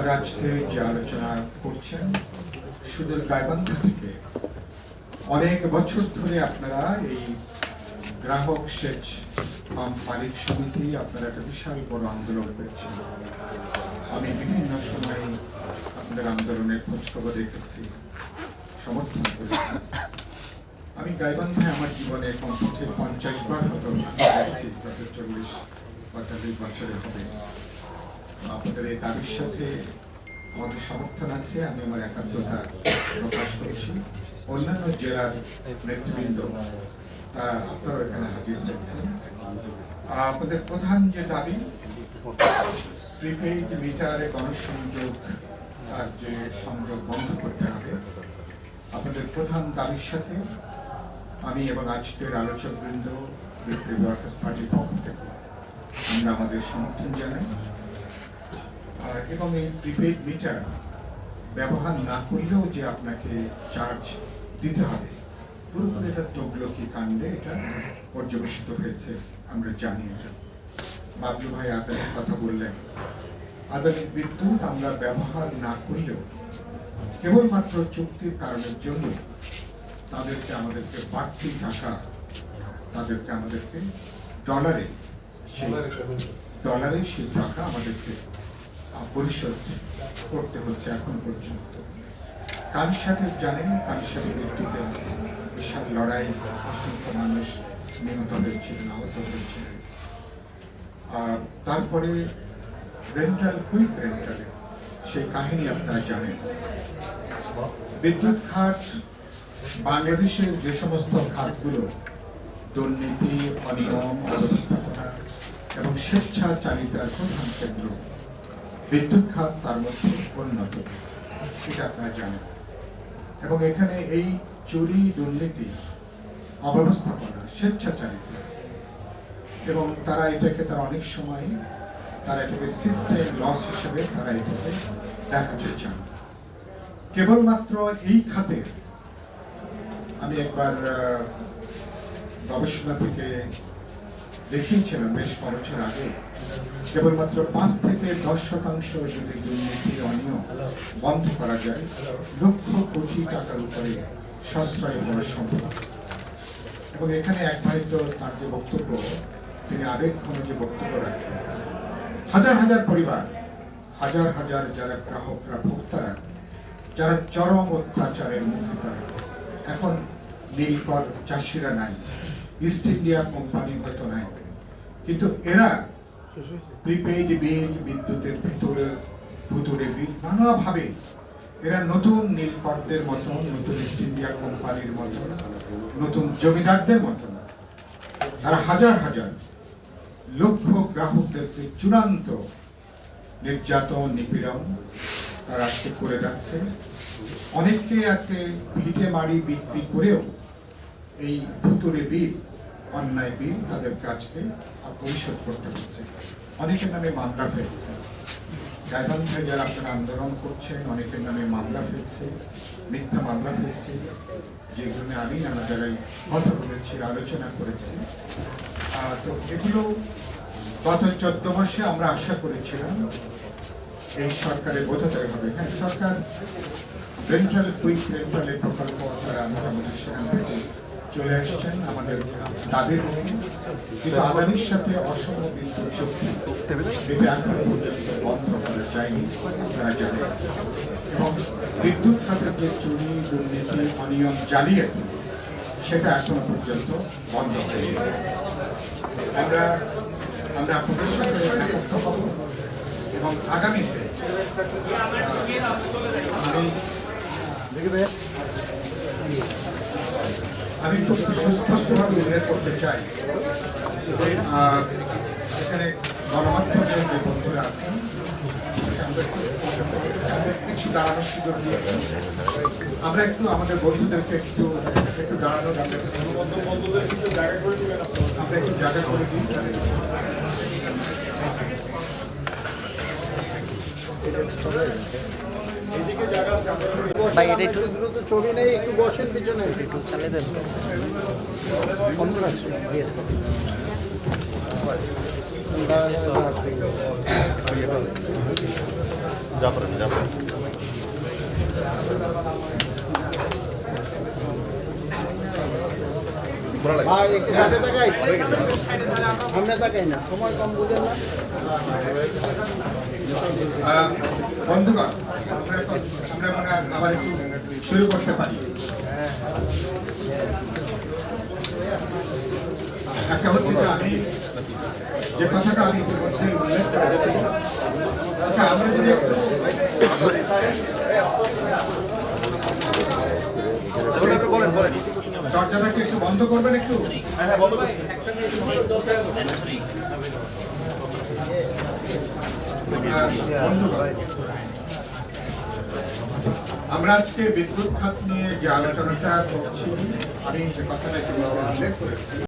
আপনারা আজকে যে আলোচনা করছেন, সুদূর গাইবান্ধা থেকে, অনেক বছর ধরে আপনারা এই গ্রাহক সেচ পাম্প মালিক সমিতি, আপনারা একটা বিশাল বড় আন্দোলন করেছেন। আমি বিভিন্ন সময়ে আপনাদের আন্দোলনের খোঁজখবর রেখেছি, সমর্থন করেছি। আমি গাইবান্ধায় আমার জীবনে কমপক্ষে পঞ্চাশ বার হতো গেছি চল্লিশ পঁয়তাল্লিশ বছরের হবে। আপনাদের এই দাবির সাথে আমাদের সমর্থন আছে। আমি আমার একাত্মতা প্রকাশ করছি। অন্যান্য জেলার নেতৃবৃন্দ, তারা আপনারা এখানে হাজির হয়েছেন। আপনাদের প্রধান যে দাবি প্রিপেইড মিটারে গণসংযোগ আর যে সংযোগ বন্ধ করতে হবে। আপনাদের প্রধান দাবির সাথে আমি এবং আজকের আলোচক বৃন্দ বিপ্লবী ওয়ার্কার্স পার্টির পক্ষ থেকে আমরা আমাদের সমর্থন জানাই। এবং এই প্রিপেড মিটার ব্যবহার না করলেও যে আপনাকে চার্জ দিতে হবে পুরোপুরি এটা তগলকি কাণ্ডে এটা পর্যবেসিত হয়েছে আমরা জানি এটা। বাবলু ভাই আদানের কথা বললেন আদানের বিদ্যুৎ আমরা ব্যবহার না করলেও কেবলমাত্র চুক্তির কারণের জন্য তাদেরকে আমাদেরকে বাড়তি টাকা তাদেরকে আমাদেরকে ডলারে সেই ডলারে সেই টাকা আমাদেরকে পরিশোধ করতে হচ্ছে এখন পর্যন্ত। কানসাটের জানেন কানসাটের বিদ্যুতের বিশাল লড়াই অসংখ্য মানুষ নিহত হয়েছিলেন আহত হয়েছিলেন তারপরে রেন্টাল, কুইক রেন্টালে সেই কাহিনী আপনারা জানেন। বিদ্যুৎ খাত, বাংলাদেশের যে সমস্ত খাতগুলো, দুর্নীতি, অনিয়ম, অব্যবস্থাপনা এবং স্বেচ্ছাচারিতার প্রধান কেন্দ্র বিদ্যুৎ খাত তার মধ্যে অন্যতম সেটা আপনারা জানেন। এবং এখানে এই চুরি দুর্নীতি অব্যবস্থাপনা স্বেচ্ছাচারিতা এবং তারা এটাকে তারা অনেক সময় তারা এটাকে সিস্টেম লস হিসেবে তারা এটাকে দেখাতে চান কেবলমাত্র এই খাতের আমি একবার গবেষণা থেকে দেখিয়েছিলাম বেশ বছর আগে। কেবলমাত্র পাঁচ থেকে দশ শতাংশ যদি দুর্নীতি অনিয়ম বন্ধ করা যায়, লক্ষ কোটি টাকার উপরে সাশ্রয় হওয়া সম্ভব। এবং এখানে এক ভাই তো তার যে বক্তব্য, তিনি আবেগঘন যে বক্তব্য রাখেন। হাজার হাজার পরিবার, হাজার হাজার যারা গ্রাহকরা, ভোক্তারা, যারা চরম অত্যাচারের মুখে তারা এখন নীলকর চাষিরা নাই। ইস্ট ইন্ডিয়া কোম্পানি হয়তো নাই। কিন্তু এরা প্রিপেইড বিল বিদ্যুতের ভিতরে ভুতুরে বিল নানাভাবে এরা নতুন নীলকরদের মতন, নতুন ইস্ট ইন্ডিয়া কোম্পানির মতন, নতুন জমিদারদের মতন, তারা হাজার হাজার লক্ষ গ্রাহকদেরকে চূড়ান্ত নির্যাতন, নিপীড়ন তারা করে যাচ্ছে। অনেককে আজকে ভিটে মারি বিক্রি করেও এই ভুতুরে বিল অন্যায় বিল তাদেরকে আজকে পরিশোধ করতে হচ্ছে। অনেকের নামে মামলা ফেলছে। গাইবান্ধায় যারা আপনারা আন্দোলন করছেন, অনেকের নামে মামলা ফেলছে, মিথ্যা মামলা ফেলছে। যেগুলো আমি নানা জায়গায় কথা বলেছি, আলোচনা করেছি। তো এগুলো গত চোদ্দ মাসে আমরা আশা করেছিলাম, এই সরকারের বোঝাতে হবে। হ্যাঁ সরকার রেন্টাল কুইক রেন্টালের প্রকল্প তারা মোটামুটি সেখান থেকে চলে আসছেন আমাদের দাবির কিন্তু আদানির সাথে অসম বিদ্যুৎ চুক্তি এটা এখন পর্যন্ত বন্ধ করা যায়নি, আপনারা জানেন। এবং বিদ্যুৎ খাতের যে চুরি, দুর্নীতি, অনিয়ম জালিয়াতি সেটা এখনও পর্যন্ত বন্ধ হয়নি। আমরা আমরা আপনাদের সাথে একত্র হব এবং আগামীতে আমি আমি খুব সুস্পষ্টভাবে উল্লেখ করতে চাই আহ, এখানে গণমাধ্যমের যে বন্ধুরা আছেন কিছু দাঁড়ানোর সুযোগ দিয়ে আমরা একটু আমাদের বন্ধুদেরকে একটু একটু দাঁড়ানোর আমরা একটু জায়গা করে দিই। ভাই এটা একটু এগুলো তো ছবি নেই একটু বসেন পিছনে একটু চালিয়ে দেন। জাফরান জাফরান ভাই একটু তাকাই। সামনে তাকাই না সময় কম বুঝেন না। বন্ধুগণ আমরা আবার একটু শুরু করতে পারি। একটা হচ্ছে আমি যে কথাটা আমি ইতিমধ্যে উল্লেখ করেছি। আচ্ছা আমরা যদি একটু বলেন বলেন। দরজাটাকে একটু বন্ধ করবেন একটু? হ্যাঁ হ্যাঁ বন্ধ আমরা আজকে বিদ্যুৎ খাত নিয়ে যে আলোচনাটা করছি আমি সে কথাটা একটু উল্লেখ করেছি